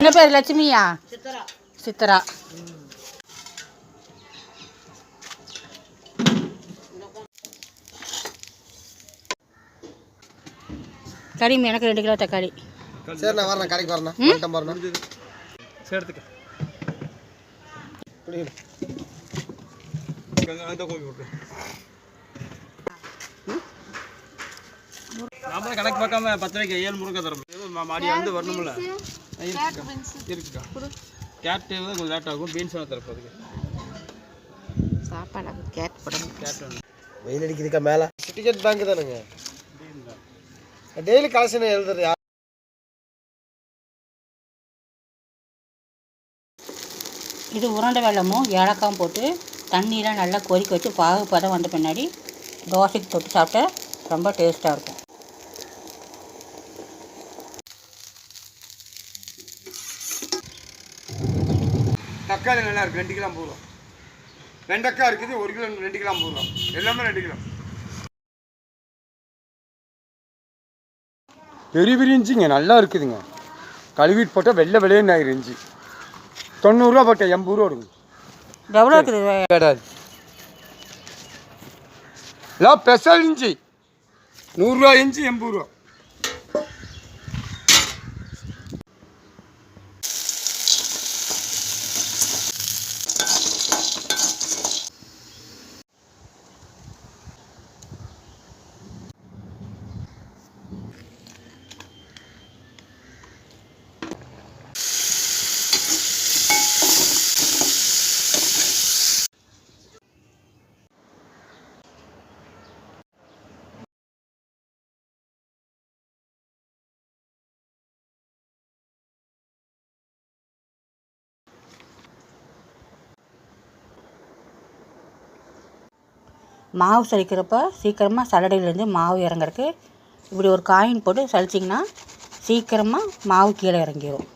என்ன பேர் லட்சுமியா? சித்தரா. சித்தரா. கறி எனக்கு ரெண்டு கிலோ தக்காளி. சரி நான் வரேன் கடைக்கு வரேன் வந்துட்டேன் பாருண்ணா. சேர்த்துக்க இப்படி அந்த கோபி போட்டு நாம கணக்கு பார்க்காம பத்து ரூபாய்க்கு ஏழு முருங்கை தரோம் மாடி வந்து வரணும்ல. இருக்குக்கா. கேரட் தான் கொஞ்சம் லேட் ஆகும். பீன்ஸ் வேணும் தரப்போதுக்கு சாப்பாடு கேட் படம் கேரட் வேணும் வெயில் அடிக்குதுக்கா மேலே. டிக்கெட் பேங்க் தானுங்க? டெய்லி கலெக்ஷன் எழுதுறது இது உருண்டை வெள்ளமும் ஏலக்காயும் போட்டு தண்ணியெலாம் நல்லா கொதிக்க வச்சு பாகு பதம் வந்த பின்னாடி தோசைக்கு தொட்டு சாப்பிட்டா ரொம்ப டேஸ்ட்டாக இருக்கும். தக்காளி நல்லா இருக்கு ரெண்டு கிலோ ரூபா. வெண்டைக்காய் இருக்குது ஒரு கிலோ ரெண்டு கிலோ ரூபா. எல்லாமே ரெண்டு கிலோ. பெரிய பெரிய இஞ்சிங்க நல்லா இருக்குதுங்க. கழுவிட்டு போட்டால் வெள்ளை வெள்ளையன்னு ஆயிரும் இஞ்சி. தொண்ணூறுரூவா போட்டேன் எண்பது ரூபா வருங்க எவ்வளோ இருக்குது? கிடையாது எல்லாம் ஸ்பெஷல் இஞ்சி. நூறுரூவா இஞ்சி எண்பது ரூபா. மாவு சலிக்கிறப்ப சீக்கிரமாக சல்லடையிலேருந்து மாவு இறங்குறதுக்கு இப்படி ஒரு காயின் போட்டு சலிச்சிங்கன்னா சீக்கிரமாக மாவு கீழே இறங்கிடும்